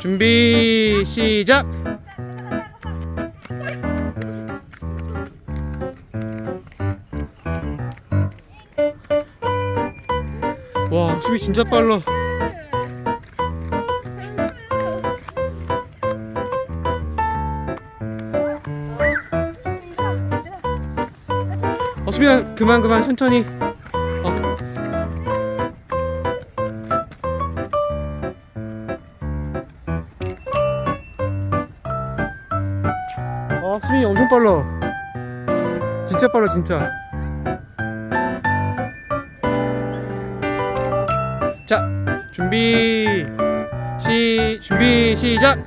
준비 시작. 와 수비 진짜 빨라. 어 수빈아 그만 그만 천천히. 아 수빈이 엄청 빨라. 진짜 빨라 진짜. 자 준비 시 준비 시작.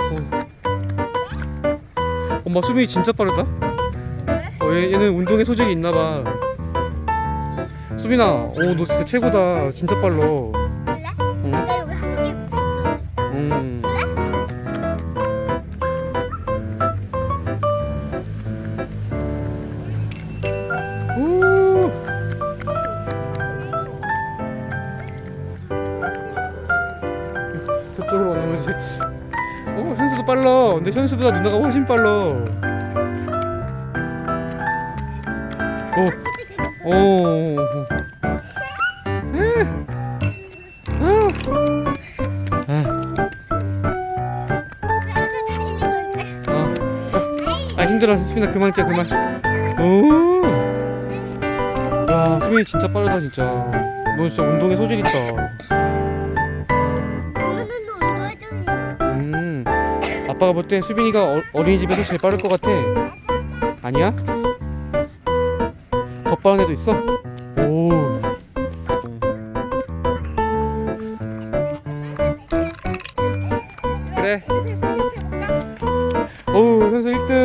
어. 엄마 수빈이 진짜 빠르다. 어, 얘, 얘는 운동에 소질이 있나봐. 수빈아, 오, 너 진짜 최고다. 진짜 빨라. 한 개 음. 우. 저쪽으로 오는 거지. 어, 현수도 빨라. 근데 현수보다 누나가 훨씬 빨라. 오, 오. 어. 아 힘들어 수빈아 그만 뛰어 그만 오. 야 수빈이 진짜 빠르다 진짜 너 진짜 운동에 소질 있다 운동해주는 음 아빠가 볼 때 수빈이가 어, 어린이집에서 제일 빠를 것 같아 아니야? 더 빠른 애도 있어? 오 那时候。